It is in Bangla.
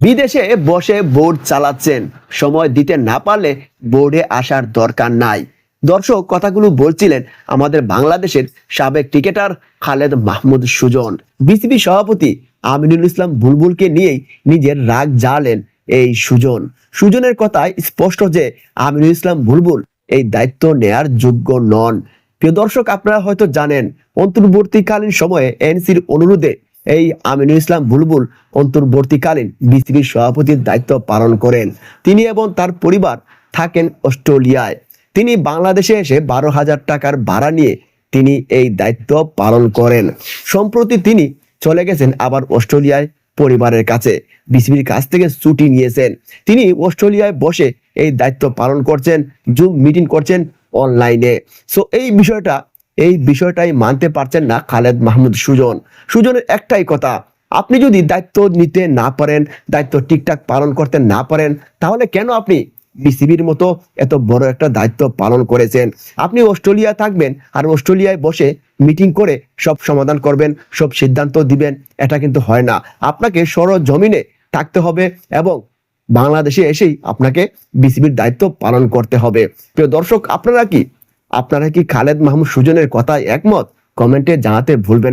বিদেশে বসে বোর্ড চালাচ্ছেন। সময় দিতে না পারলে বোর্ডে আসার দরকার নাই। দর্শক, কথাগুলো বলছিলেন আমাদের বাংলাদেশের সাবেক ক্রিকেটার খালেদ মাহমুদ সুজন। বিসিবি সভাপতি আমিনুল ইসলাম বুলবুলকে নিয়েই নিজের রাগ জালেন এই সুজন। সুজনের কথায় স্পষ্ট যে আমিনুল ইসলাম বুলবুল এই দায়িত্ব নেয়ার যোগ্য নন। প্রিয় দর্শক, আপনারা হয়তো জানেন, অন্তর্বর্তীকালীন সময়ে এনসির অনুরোধে এই আমিনুল ইসলাম বুলবুল অন্তর্বর্তীকালীন বিসিবির সভাপতির দায়িত্ব পালন করেন। তিনি এবং তার পরিবার থাকেন অস্ট্রেলিয়ায়। তিনি বাংলাদেশে এসে বারো হাজার টাকার ভাড়া নিয়ে তিনি এই দায়িত্ব পালন করেন। সম্প্রতি তিনি চলে গেছেন আবার অস্ট্রেলিয়ায় পরিবারের কাছে। বিসিবির কাছ থেকে ছুটি নিয়েছেন। তিনি অস্ট্রেলিয়ায় বসে এই দায়িত্ব পালন করছেন, জুম মিটিং করছেন অনলাইনে। সো এই বিষয়টা এই বিষয়টাই মানতে পারছেন না খালেদ মাহমুদ সুজন। সুজনের একটাই কথা, আপনি যদি দায়িত্ব নিতে না পারেন, দায়িত্ব ঠিকঠাক পালন করতে না পারেন, তাহলে কেন আপনি বিসিবির মতো এত বড় একটা দায়িত্ব পালন করেছেন? আপনি অস্ট্রেলিয়া থাকবেন আর অস্ট্রেলিয়ায় বসে মিটিং করে সব সমাধান করবেন, সব সিদ্ধান্ত দিবেন, এটা কিন্তু হয় না। আপনাকে সর জমিনে থাকতে হবে এবং বাংলাদেশে এসেই আপনাকে বিসিবির দায়িত্ব পালন করতে হবে। প্রিয় দর্শক, আপনারা কি আপনারা কি খালেদ মাহমুদ সুজনের কথায় একমত? কমেন্টে জানাতে ভুলবেন